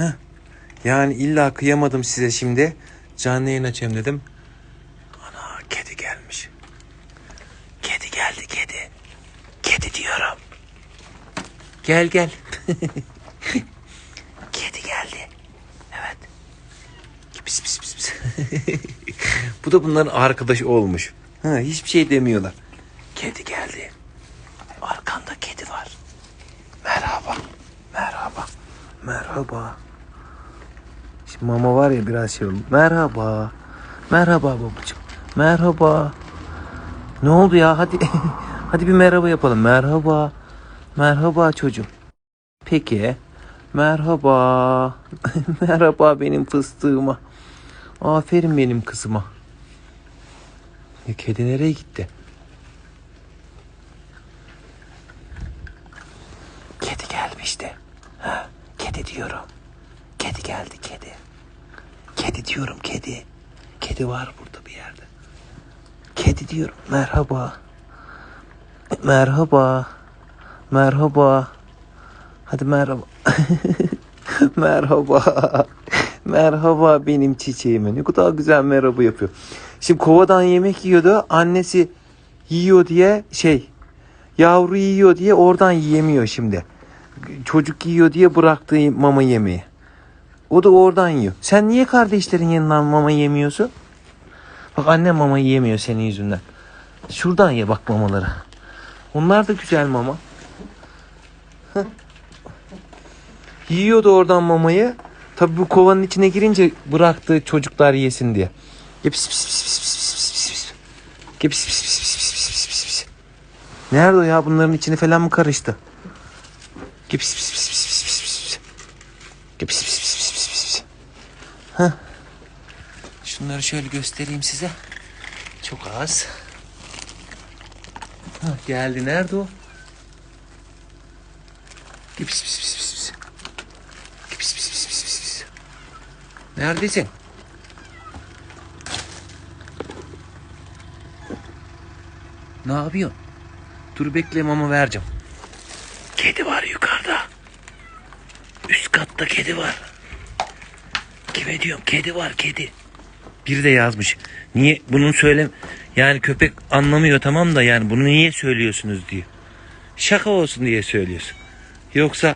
Heh. Yani illa kıyamadım size şimdi. Canlı yayın açayım dedim. Ana kedi gelmiş. Kedi geldi kedi. Kedi diyorum. Gel gel. kedi geldi. Evet. Pis pis pis. Bu da bunların arkadaşı olmuş. Ha, hiçbir şey demiyorlar. Kedi geldi. Arkanda kedi var. Merhaba. Merhaba. Merhaba. Şimdi mama var ya biraz şey oldu. Merhaba. Merhaba babacığım. Merhaba. Ne oldu ya? Hadi hadi bir merhaba yapalım. Merhaba. Merhaba çocuğum. Peki. Merhaba. merhaba benim fıstığıma. Aferin benim kızıma. Ya kedi nereye gitti? Kedi gelmişti. Ha, kedi diyorum. Kedi geldi kedi. Kedi diyorum kedi. Kedi var burada bir yerde. Kedi diyorum. Merhaba. Merhaba. Merhaba. Hadi merhaba. merhaba. merhaba benim çiçeğime. Ne kadar güzel merhaba yapıyor. Şimdi kovadan yemek yiyordu. Annesi yiyor diye şey yavru yiyor diye oradan yiyemiyor şimdi. Çocuk yiyor diye bıraktığı mama yemeği. O da oradan yiyor. Sen niye kardeşlerin yanından mama yemiyorsun? Bak annem mama yiyemiyor senin yüzünden. Şuradan ye bak mamaları. Onlar da güzel mama. Heh. Yiyordu oradan mamayı. Tabi bu kovanın içine girince bıraktı çocuklar yesin diye. Pis pis pis pis pis pis pis pis. Pis pis pis pis pis pis pis pis. Nerede o ya bunların içine falan mı karıştı? Pis pis pis pis pis pis pis. Pis pis pis pis pis pis. Heh. Şunları şöyle göstereyim size. Çok az. Hah, geldi nerede o? Pis pis pis pis pis pis pis pis pis pis. Neredesin? Ne yapıyorsun? Dur bekle mama vereceğim. Kedi var yukarıda. Üst katta kedi var. Kime diyorum? Kedi var kedi. Biri de yazmış. Niye bunun söyle yani köpek anlamıyor tamam da yani bunu niye söylüyorsunuz diyor. Şaka olsun diye söylüyorsun. Yoksa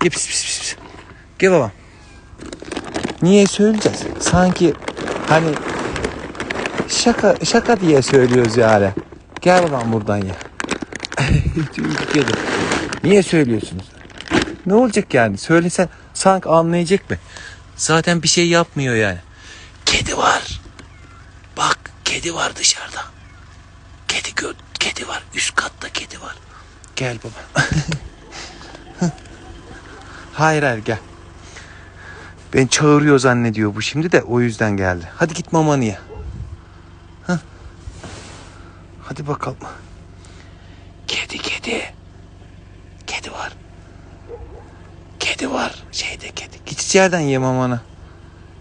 Gel pis pis pis pis. Gel babam. Niye söyleyeceğiz? Sanki hani şaka şaka diye söylüyoruz yani. Gel babam buradan ya. Niye söylüyorsunuz? Ne olacak yani? Söylesen sanki anlayacak mı? Zaten bir şey yapmıyor yani. Kedi var. Kedi var dışarıda. Kedi gö kedi var. Üst katta kedi var. Gel baba. hayır hayır gel. Ben çağırıyor zannediyor bu şimdi de o yüzden geldi. Hadi git mamanı ye. Hah. Hadi bakalım. Kedi kedi. Kedi var. Kedi var. Şeyde kedi. Git yerden ye mamanı.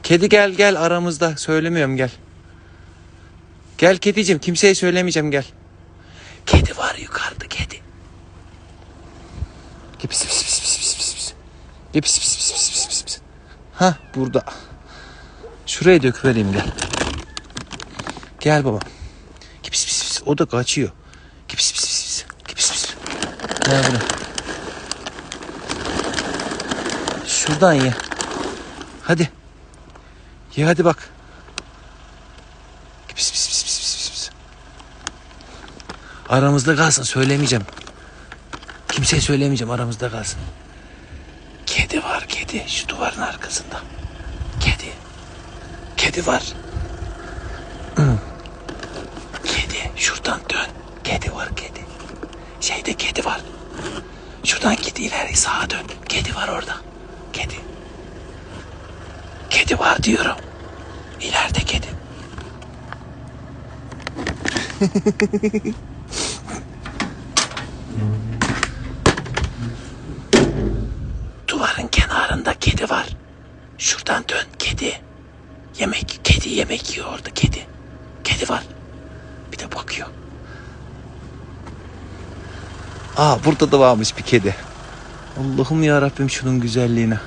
Kedi gel gel aramızda. Söylemiyorum gel. Gel kedicim kimseye söylemeyeceğim gel. Kedi var yukarıda kedi. Gel pis pis pis pis pis pis pis. Gel pis pis pis pis pis pis pis. Hah burada. Şuraya döküvereyim gel. Gel baba. Gel pis pis pis. O da kaçıyor. Gel pis pis pis pis. Gel pis pis. Ne bunu? Şuradan ye. Hadi. Ye hadi bak. Pis pis pis pis pis pis. Aramızda kalsın söylemeyeceğim. Kimseye söylemeyeceğim aramızda kalsın. Kedi var kedi şu duvarın arkasında. Kedi. Kedi var. Kedi şuradan dön. Kedi var kedi. Şeyde kedi var. Şuradan git ileri sağa dön. Kedi var orada. Kedi. Kedi var diyorum. İleride kedi. Duvarın kenarında kedi var. Şuradan dön kedi. Yemek, kedi yemek yiyor orada kedi. Kedi var. Bir de bakıyor. Aa burada da varmış bir kedi. Allah'ım ya Rabbim şunun güzelliğine.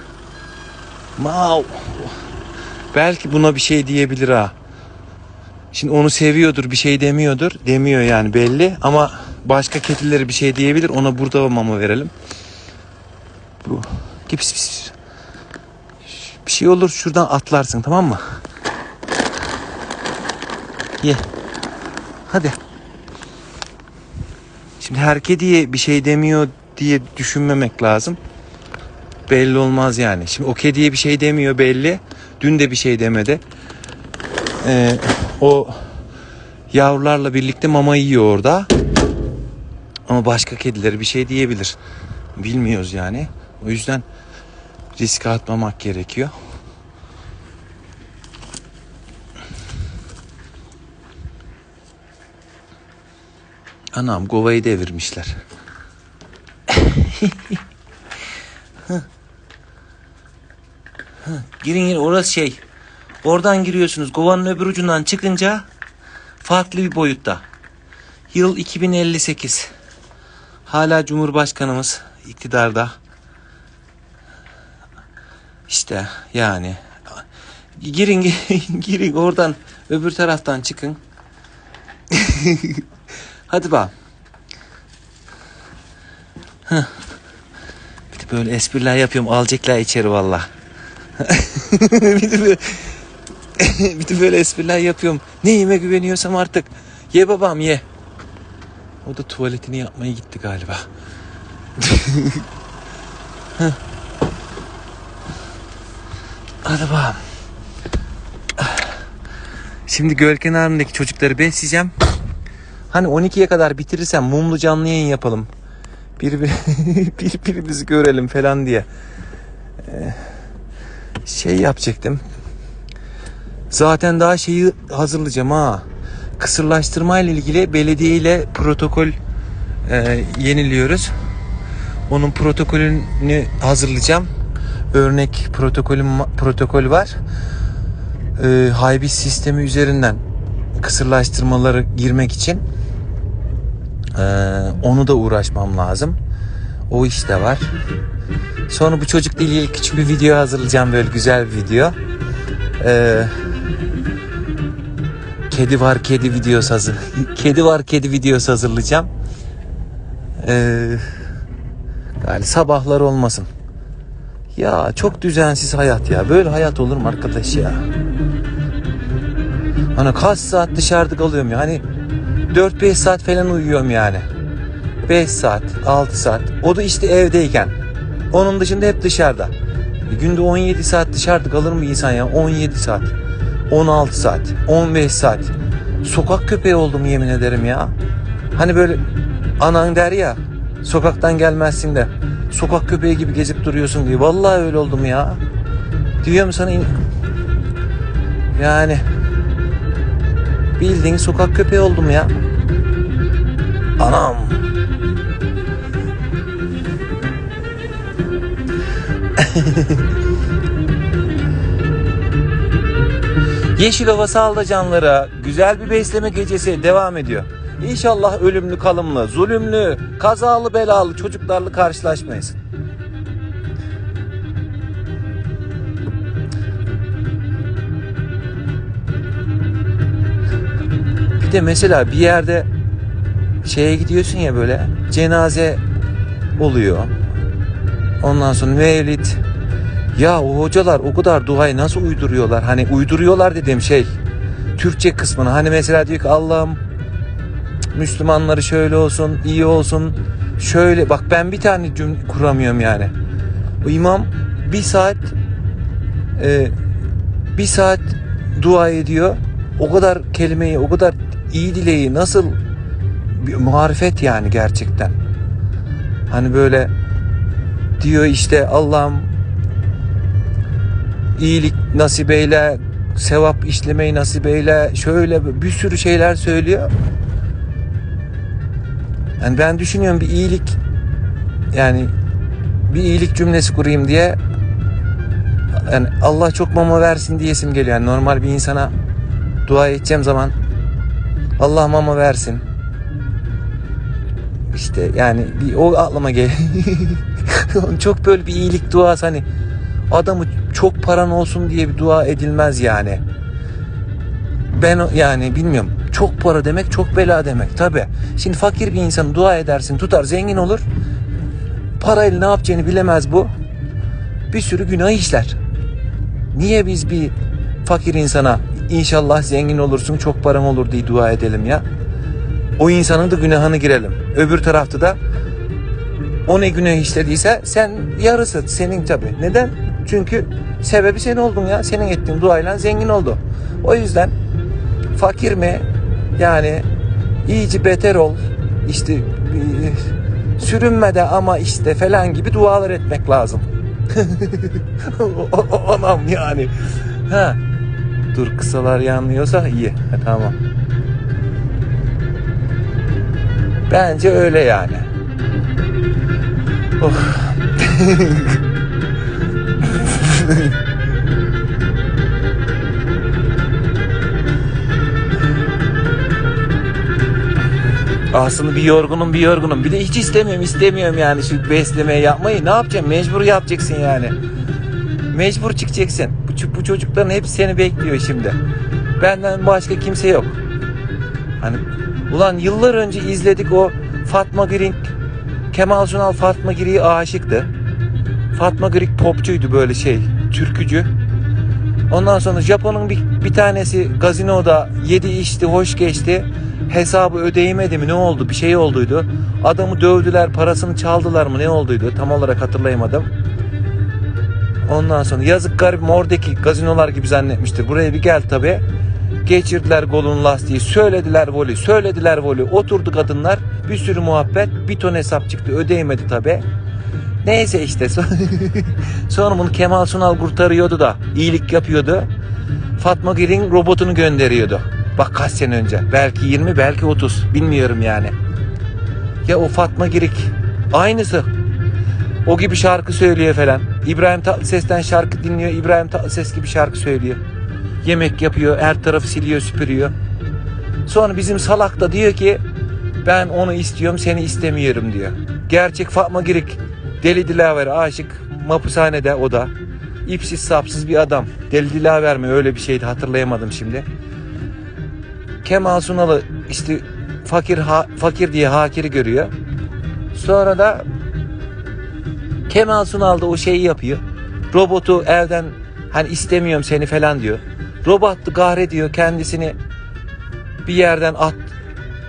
Mau. Belki buna bir şey diyebilir ha. Şimdi onu seviyordur bir şey demiyordur. Demiyor yani belli ama başka kedileri bir şey diyebilir. Ona burada mama verelim. Bu. Pis pis. Bir şey olur şuradan atlarsın tamam mı? Ye. Hadi. Şimdi her kediye bir şey demiyor diye düşünmemek lazım. Belli olmaz yani. Şimdi o kediye bir şey demiyor belli. Dün de bir şey demedi. Ee, o yavrularla birlikte mama yiyor orada. Ama başka kedileri bir şey diyebilir. Bilmiyoruz yani. O yüzden riske atmamak gerekiyor. Anam govayı devirmişler. Girin girin orası şey. Oradan giriyorsunuz. Govanın öbür ucundan çıkınca farklı bir boyutta. Yıl 2058. Hala Cumhurbaşkanımız iktidarda. İşte yani. Girin girin, oradan öbür taraftan çıkın. Hadi bak. Heh. Bir de böyle espriler yapıyorum. Alacaklar içeri valla. bir, de böyle, bir de böyle espriler yapıyorum. Neyime güveniyorsam artık. Ye babam ye. O da tuvaletini yapmaya gitti galiba. Bakalım. Şimdi göl kenarındaki çocukları besleyeceğim. Hani 12'ye kadar bitirirsem mumlu canlı yayın yapalım. Bir, bir, birbirimizi görelim falan diye. Ee, şey yapacaktım. Zaten daha şeyi hazırlayacağım ha. Kısırlaştırma ile ilgili belediye ile protokol e, yeniliyoruz. Onun protokolünü hazırlayacağım. Örnek protokolüm protokol var. E, Haybis sistemi üzerinden kısırlaştırmaları girmek için ee, onu da uğraşmam lazım. O iş de var. Sonra bu çocukla ilgili küçük bir video hazırlayacağım böyle güzel bir video. Ee, kedi var kedi videosu hazır. kedi var kedi videosu hazırlayacağım. Ee, sabahlar olmasın. Ya çok düzensiz hayat ya. Böyle hayat olur mu arkadaş ya? Hani kaç saat dışarıda kalıyorum ya. Hani 4-5 saat falan uyuyorum yani. 5 saat, 6 saat. O da işte evdeyken. Onun dışında hep dışarıda. Günde 17 saat dışarıda kalır mı insan ya? 17 saat. 16 saat. 15 saat. Sokak köpeği oldum yemin ederim ya. Hani böyle anan der ya. Sokaktan gelmezsin de. Sokak köpeği gibi gezip duruyorsun diye. Vallahi öyle oldum ya. Diyorum sana in- yani bildiğin sokak köpeği oldum ya. Anam. Yeşilova sağlığı canlara güzel bir besleme gecesi devam ediyor. İnşallah ölümlü kalımlı, zulümlü, kazalı belalı çocuklarla karşılaşmayız. Bir de mesela bir yerde şeye gidiyorsun ya böyle cenaze oluyor. Ondan sonra mevlid. Ya o hocalar o kadar duayı nasıl uyduruyorlar? Hani uyduruyorlar dediğim şey Türkçe kısmını. Hani mesela diyor ki Allah'ım Müslümanları şöyle olsun, iyi olsun. Şöyle bak ben bir tane cümle kuramıyorum yani. O imam bir saat e, bir saat dua ediyor. O kadar kelimeyi, o kadar iyi dileği nasıl bir marifet yani gerçekten. Hani böyle diyor işte Allah'ım iyilik nasip eyle, sevap işlemeyi nasip eyle, şöyle bir sürü şeyler söylüyor. Yani ben düşünüyorum bir iyilik yani bir iyilik cümlesi kurayım diye yani Allah çok mama versin diyesim geliyor. Yani normal bir insana dua edeceğim zaman Allah mama versin. İşte yani bir o aklıma gel. çok böyle bir iyilik duası hani adamı çok paran olsun diye bir dua edilmez yani. Ben yani bilmiyorum. Çok para demek çok bela demek tabi. Şimdi fakir bir insan dua edersin tutar zengin olur. Parayla ne yapacağını bilemez bu. Bir sürü günah işler. Niye biz bir fakir insana inşallah zengin olursun çok param olur diye dua edelim ya? O insanın da günahını girelim. Öbür tarafta da o ne günah işlediyse sen yarısı senin tabi. Neden? Çünkü sebebi sen oldun ya. Senin ettiğin duayla zengin oldu. O yüzden fakir mi? Yani iyice beter ol. İşte e, sürünmede ama işte falan gibi dualar etmek lazım. Anam yani. Ha. Dur kısalar yanlıyorsa iyi. Ha, tamam. Bence öyle yani. Oh. Aslında bir yorgunum bir yorgunum. Bir de hiç istemiyorum istemiyorum yani şu beslemeyi yapmayı. Ne yapacağım? Mecbur yapacaksın yani. Mecbur çıkacaksın. Bu, bu çocukların hepsi seni bekliyor şimdi. Benden başka kimse yok. Hani ulan yıllar önce izledik o Fatma Girik Kemal Sunal Fatma Girik'e aşıktı. Fatma Girik popçuydu böyle şey, türkücü. Ondan sonra Japon'un bir, bir tanesi gazinoda yedi içti, hoş geçti. Hesabı ödeyemedi mi ne oldu? Bir şey olduydu. Adamı dövdüler, parasını çaldılar mı ne olduydu? Tam olarak hatırlayamadım. Ondan sonra yazık garibim oradaki gazinolar gibi zannetmiştir. Buraya bir gel tabi. Geçirdiler golün lastiği, söylediler volü, söylediler volü. Oturdu kadınlar, bir sürü muhabbet, bir ton hesap çıktı, ödeyemedi tabi. Neyse işte sonra bunu Kemal Sunal kurtarıyordu da iyilik yapıyordu. Fatma Girin robotunu gönderiyordu. Bak kaç sene önce. Belki 20 belki 30 bilmiyorum yani. Ya o Fatma Girik aynısı. O gibi şarkı söylüyor falan. İbrahim Tatlıses'ten şarkı dinliyor. İbrahim Tatlıses gibi şarkı söylüyor. Yemek yapıyor, her tarafı siliyor, süpürüyor. Sonra bizim salak da diyor ki ben onu istiyorum, seni istemiyorum diyor. Gerçek Fatma Girik Deli Dilaver'e aşık mapushanede o da. İpsiz sapsız bir adam. Deli Dilaver mi öyle bir şeydi hatırlayamadım şimdi. Kemal Sunal'ı işte fakir ha- fakir diye hakiri görüyor. Sonra da Kemal Sunal da o şeyi yapıyor. Robotu evden hani istemiyorum seni falan diyor. Robot da gare diyor kendisini bir yerden at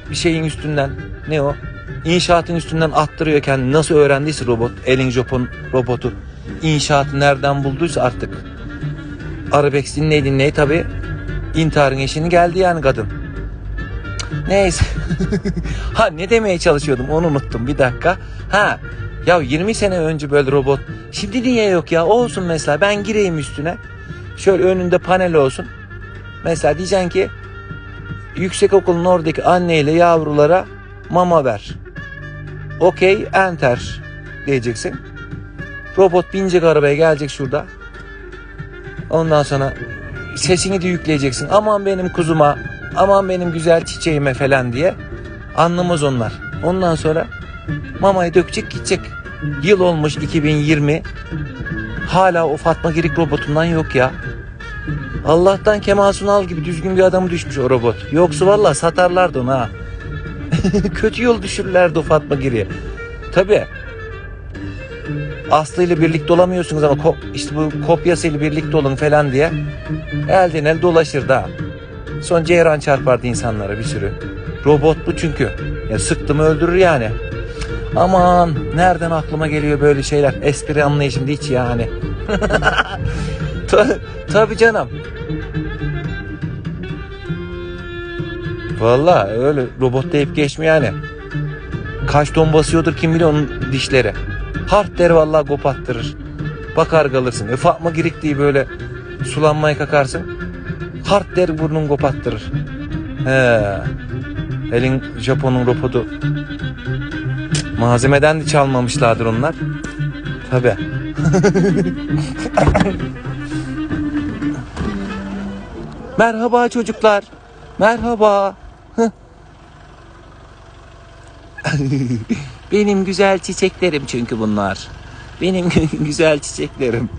bir şeyin üstünden ne o? İnşaatın üstünden attırıyor kendini. Nasıl öğrendiyse robot, elin Japon robotu inşaatı nereden bulduysa artık. Arabex dinley dinley tabi intiharın eşini geldi yani kadın. Neyse. ha ne demeye çalışıyordum onu unuttum bir dakika. Ha ya 20 sene önce böyle robot. Şimdi niye yok ya? Olsun mesela ben gireyim üstüne. Şöyle önünde panel olsun. Mesela diyeceksin ki yüksek okulun oradaki anneyle yavrulara mama ver. Okey enter diyeceksin. Robot binecek arabaya gelecek şurada. Ondan sonra sesini de yükleyeceksin. Aman benim kuzuma, aman benim güzel çiçeğime falan diye. Anlamaz onlar. Ondan sonra mamayı dökecek gidecek. Yıl olmuş 2020. Hala o Fatma Girik robotundan yok ya. Allah'tan Kemal Sunal gibi düzgün bir adamı düşmüş o robot. Yoksa valla satarlardı onu ha. Kötü yol düşürürlerdi o Fatma Girik'e. Tabi. Aslı ile birlikte olamıyorsunuz ama ko- işte bu kopyasıyla birlikte olun falan diye elden el dolaşır da. Son ceyran çarpardı insanlara bir sürü. Robot bu çünkü. Ya sıktı mı öldürür yani. Aman nereden aklıma geliyor böyle şeyler? Espri anlayışım hiç yani. Ta- Tabii canım. Vallahi öyle robot deyip geçme yani. Kaç ton basıyordur kim bilir onun dişleri. Hart der vallahi kopattırır. Bakar kalırsın. E Fatma Girik diye böyle sulanmaya kakarsın. Hart der burnun kopattırır. He. Elin Japon'un robotu. Malzemeden de çalmamışlardır onlar. Tabi. Merhaba çocuklar. Merhaba. Benim güzel çiçeklerim çünkü bunlar. Benim güzel çiçeklerim.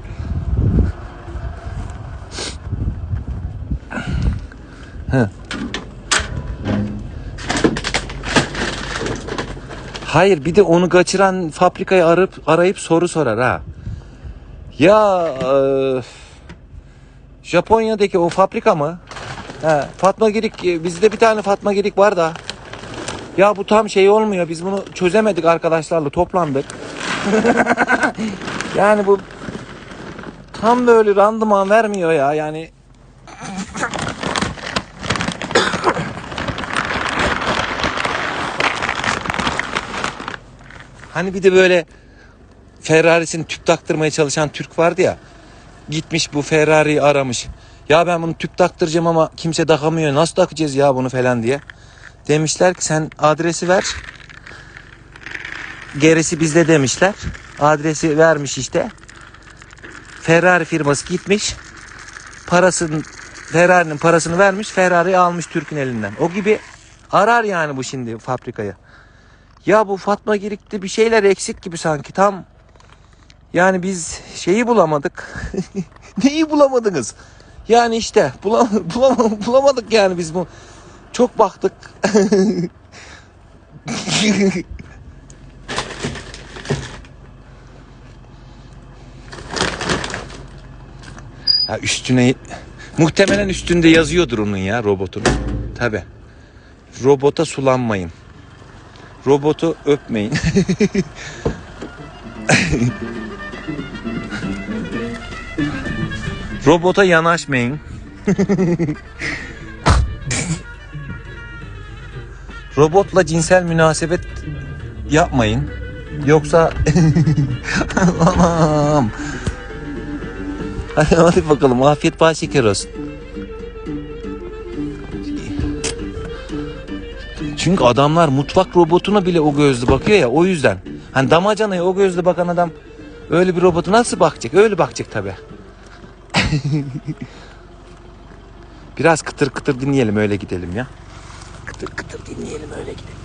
Hayır bir de onu kaçıran fabrikayı arıp arayıp soru sorar ha. Ya e, Japonya'daki o fabrika mı? He, Fatma Girik e, bizde bir tane Fatma Girik var da. Ya bu tam şey olmuyor. Biz bunu çözemedik arkadaşlarla toplandık. yani bu tam böyle randıman vermiyor ya. Yani Hani bir de böyle Ferrari'sini tüp taktırmaya çalışan Türk vardı ya. Gitmiş bu Ferrari'yi aramış. Ya ben bunu tüp taktıracağım ama kimse takamıyor. Nasıl takacağız ya bunu falan diye. Demişler ki sen adresi ver. Gerisi bizde demişler. Adresi vermiş işte. Ferrari firması gitmiş. Parasını Ferrari'nin parasını vermiş. Ferrari'yi almış Türk'ün elinden. O gibi arar yani bu şimdi fabrikayı. Ya bu Fatma Girik'te bir şeyler eksik gibi sanki tam. Yani biz şeyi bulamadık. Neyi bulamadınız? Yani işte bulam bulam bulamadık yani biz bu. Çok baktık. ha üstüne muhtemelen üstünde yazıyordur onun ya robotun. Tabi. Robota sulanmayın. Robotu öpmeyin. Robota yanaşmayın. Robotla cinsel münasebet yapmayın. Yoksa Anam. Hadi, hadi bakalım afiyet bal şeker olsun. Çünkü adamlar mutfak robotuna bile o gözle bakıyor ya o yüzden. Hani damacanaya o gözle bakan adam öyle bir robotu nasıl bakacak? Öyle bakacak tabi. Biraz kıtır kıtır dinleyelim öyle gidelim ya. Kıtır kıtır dinleyelim öyle gidelim.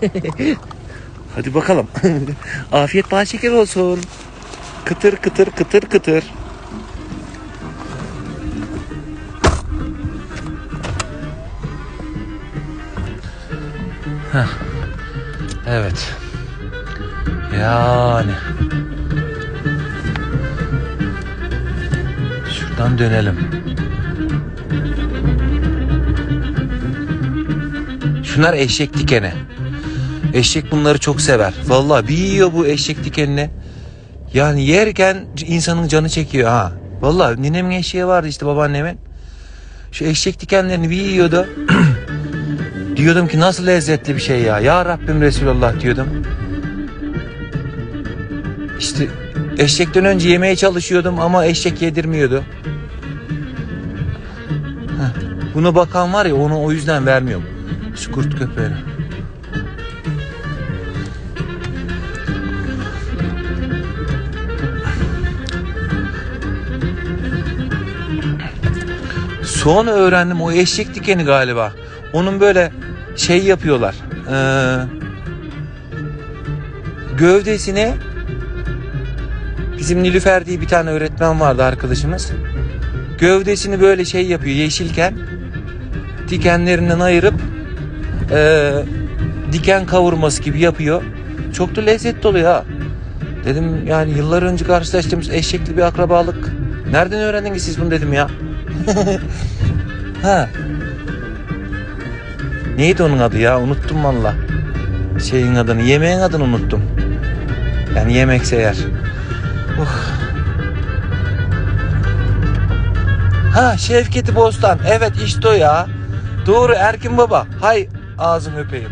Hadi bakalım. Afiyet bal şeker olsun. Kıtır kıtır kıtır kıtır. Heh. Evet. Yani. Şuradan dönelim. Şunlar eşek dikeni. Eşek bunları çok sever. Vallahi bir yiyor bu eşek dikenini. Yani yerken insanın canı çekiyor ha. Vallahi ninemin eşeği vardı işte babaannemin. Şu eşek dikenlerini bir yiyordu. diyordum ki nasıl lezzetli bir şey ya. Ya Rabbim Resulullah diyordum. İşte eşekten önce yemeye çalışıyordum ama eşek yedirmiyordu. Heh, Buna bakan var ya onu o yüzden vermiyorum. Şu kurt köpeğini. Sonra öğrendim o eşek dikeni galiba. Onun böyle şey yapıyorlar. Ee, gövdesine bizim Nilüfer diye bir tane öğretmen vardı arkadaşımız. Gövdesini böyle şey yapıyor yeşilken dikenlerinden ayırıp ee, diken kavurması gibi yapıyor. Çok da lezzetli oluyor ha. Dedim yani yıllar önce karşılaştığımız eşekli bir akrabalık. Nereden öğrendiniz siz bunu dedim ya. ha. Neydi onun adı ya? Unuttum valla. Şeyin adını, yemeğin adını unuttum. Yani yemekse eğer. Oh. Ha Şevketi Bostan. Evet işte o ya. Doğru Erkin Baba. Hay ağzını öpeyim.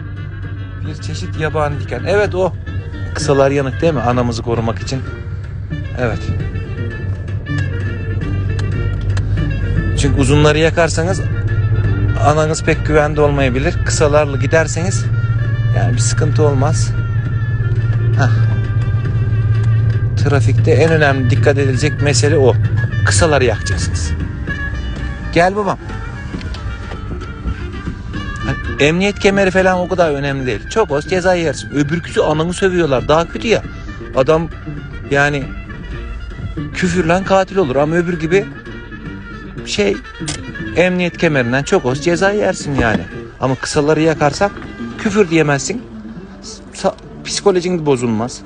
Bir çeşit yabani diken. Evet o. Kısalar yanık değil mi? Anamızı korumak için. Evet. Çünkü uzunları yakarsanız ananız pek güvende olmayabilir. Kısalarla giderseniz yani bir sıkıntı olmaz. Hah. Trafikte en önemli dikkat edilecek mesele o. Kısaları yakacaksınız. Gel babam. Emniyet kemeri falan o kadar önemli değil. Çok az ceza yersin. Öbürküsü ananı sövüyorlar. Daha kötü ya. Adam yani küfürlen katil olur ama öbür gibi şey emniyet kemerinden çok az ceza yersin yani. Ama kısaları yakarsak küfür diyemezsin. Sa- psikolojin bozulmaz.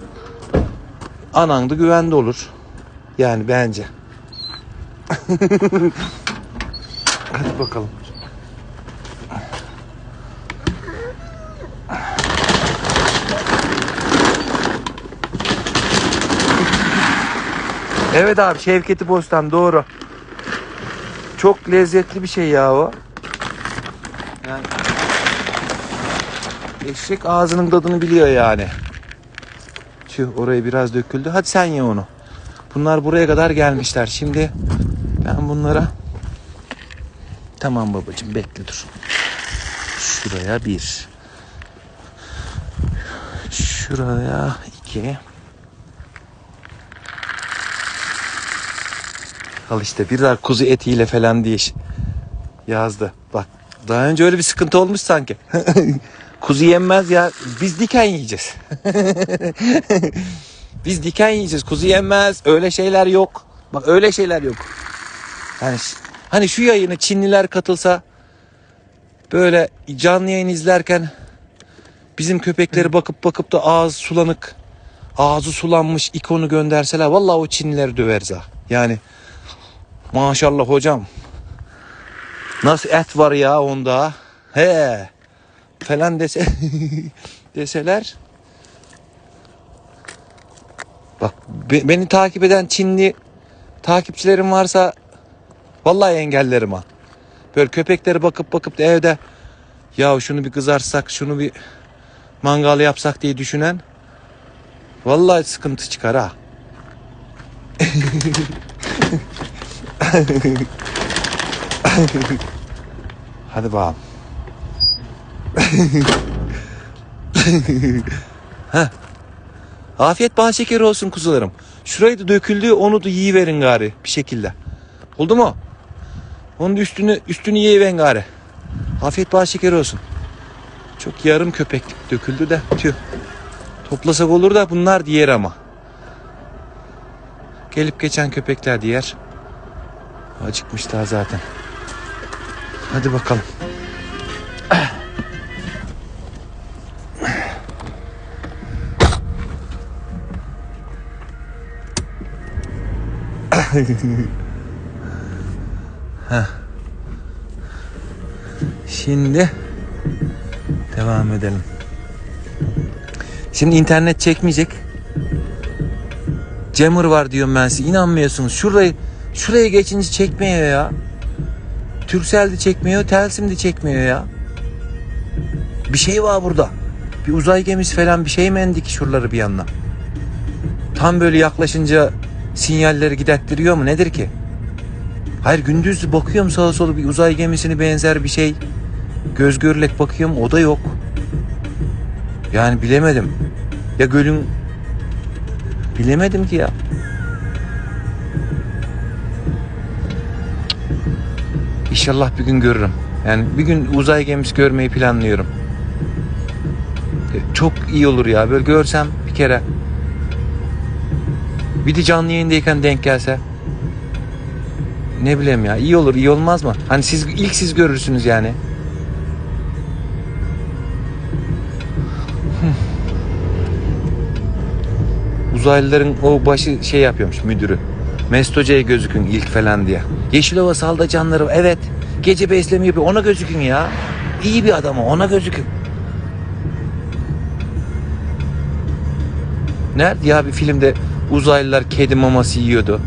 Anan da güvende olur. Yani bence. Hadi bakalım. Evet abi Şevketi Bostan doğru. Çok lezzetli bir şey ya o. Yani eşek ağzının tadını biliyor yani. Tüh oraya biraz döküldü. Hadi sen ye onu. Bunlar buraya kadar gelmişler. Şimdi ben bunlara Tamam babacığım bekle dur. Şuraya bir. Şuraya iki. Al işte bir daha kuzu etiyle falan diye yazdı. Bak daha önce öyle bir sıkıntı olmuş sanki. kuzu yenmez ya. Biz diken yiyeceğiz. Biz diken yiyeceğiz. Kuzu yenmez. Öyle şeyler yok. Bak öyle şeyler yok. Yani hani şu yayını Çinliler katılsa böyle canlı yayın izlerken bizim köpekleri bakıp bakıp da ağız sulanık ağzı sulanmış ikonu gönderseler vallahi o Çinlileri döveriz ha. Yani maşallah hocam nasıl et var ya onda he falan dese deseler bak be- beni takip eden Çinli takipçilerim varsa vallahi engellerim ha. Böyle köpekleri bakıp bakıp da evde ya şunu bir kızarsak şunu bir mangal yapsak diye düşünen vallahi sıkıntı çıkar ha. Hadi bakalım. Heh. Afiyet bal şekeri olsun kuzularım. Şurayı da döküldü onu da yiyiverin gari bir şekilde. Oldu mu? Onun da üstünü üstünü yiyiverin gari. Afiyet bal şekeri olsun. Çok yarım köpeklik döküldü de tüh. Toplasak olur da bunlar diğer ama. Gelip geçen köpekler diğer. Acıkmış daha zaten. Hadi bakalım. Şimdi devam edelim. Şimdi internet çekmeyecek. Jammer var diyorum ben size. İnanmıyorsunuz. Şurayı şuraya geçince çekmiyor ya. Turkcell de çekmiyor, Telsim de çekmiyor ya. Bir şey var burada. Bir uzay gemisi falan bir şey mi endi ki şuraları bir yandan? Tam böyle yaklaşınca sinyalleri gidettiriyor mu? Nedir ki? Hayır gündüz bakıyorum sağa sola bir uzay gemisini benzer bir şey. Göz görülek bakıyorum o da yok. Yani bilemedim. Ya gölün bilemedim ki ya. İnşallah bir gün görürüm. Yani bir gün uzay gemisi görmeyi planlıyorum. E, Çok iyi olur ya. Böyle görsem bir kere. Bir de canlı yayındayken denk gelse. Ne bileyim ya. iyi olur, iyi olmaz mı? Hani siz ilk siz görürsünüz yani. Uzaylıların o başı şey yapıyormuş müdürü. Mesut Hoca'ya gözükün ilk falan diye. Yeşilova salda canları evet. Gece besleme yapıyor ona gözükün ya. iyi bir adam o. Ona gözüküyor. Nerede ya bir filmde uzaylılar kedi maması yiyordu.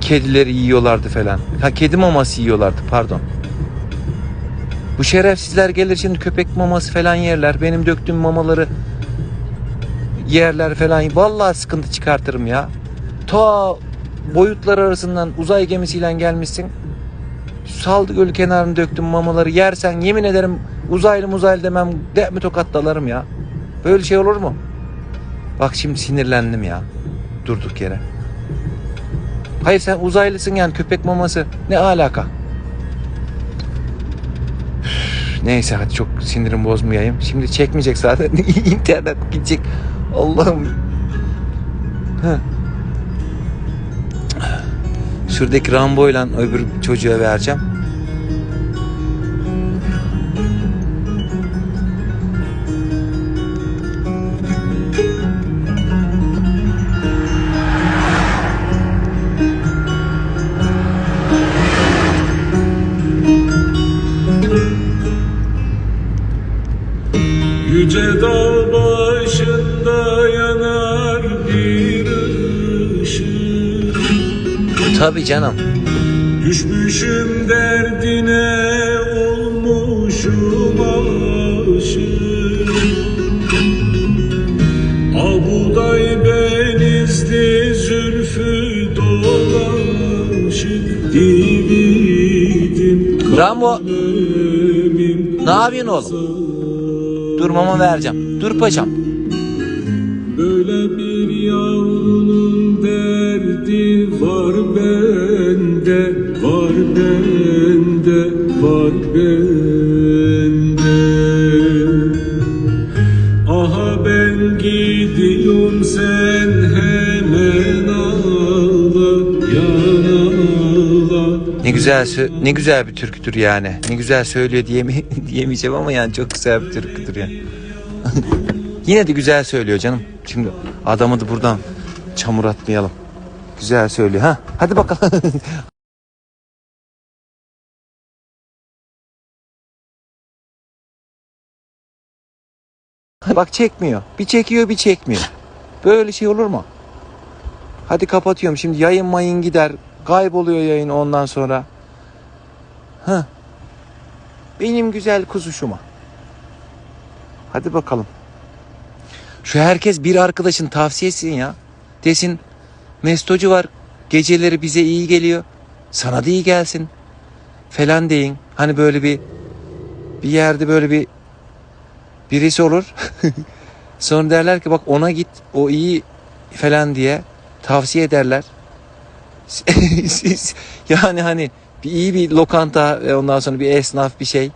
Kedileri yiyorlardı falan. Ha kedi maması yiyorlardı pardon. Bu şerefsizler gelir şimdi köpek maması falan yerler. Benim döktüğüm mamaları yerler falan. Vallahi sıkıntı çıkartırım ya. Ta boyutlar arasından uzay gemisiyle gelmişsin. Saldı gölü kenarını döktüm mamaları yersen yemin ederim uzaylı muzaylı demem de mi tokat dalarım ya. Böyle şey olur mu? Bak şimdi sinirlendim ya. Durduk yere. Hayır sen uzaylısın yani köpek maması. Ne alaka? Neyse hadi çok sinirim bozmayayım. Şimdi çekmeyecek zaten. İnternet gidecek. Allah'ım. Heh. Şuradaki Rambo'yla öbür çocuğa vereceğim. Tabii canım. Düşmüşüm derdine olmuşum aşık Abuday benizli zülfü dolaşık Dividim Rambo kalemim ne yapıyorsun oğlum? Dur mama vereceğim. Dur paşam. Böyle bir bende. Aha ben gidiyorum sen hemen ağla, yan. Ne güzel ne güzel bir türküdür yani. Ne güzel söylüyor diyemi diyemeyeceğim ama yani çok güzel bir türküdür yani. Yine de güzel söylüyor canım. Şimdi adamı da buradan çamur atmayalım. Güzel söylüyor ha. Hadi bakalım. Bak çekmiyor. Bir çekiyor bir çekmiyor. Böyle şey olur mu? Hadi kapatıyorum. Şimdi yayın mayın gider. Kayboluyor yayın ondan sonra. Heh. Benim güzel kuzuşuma. Hadi bakalım. Şu herkes bir arkadaşın tavsiyesin ya. Desin Mestocu var. Geceleri bize iyi geliyor. Sana da iyi gelsin. Falan deyin. Hani böyle bir bir yerde böyle bir birisi olur. Sonra derler ki bak ona git o iyi falan diye tavsiye ederler. Yani hani bir iyi bir lokanta ve ondan sonra bir esnaf bir şey.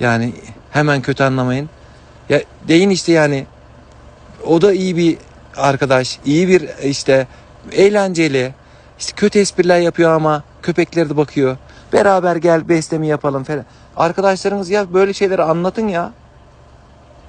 Yani hemen kötü anlamayın. Ya deyin işte yani o da iyi bir arkadaş, iyi bir işte eğlenceli. İşte kötü espriler yapıyor ama köpekleri de bakıyor. Beraber gel beslemi yapalım falan. Arkadaşlarınız ya böyle şeyleri anlatın ya.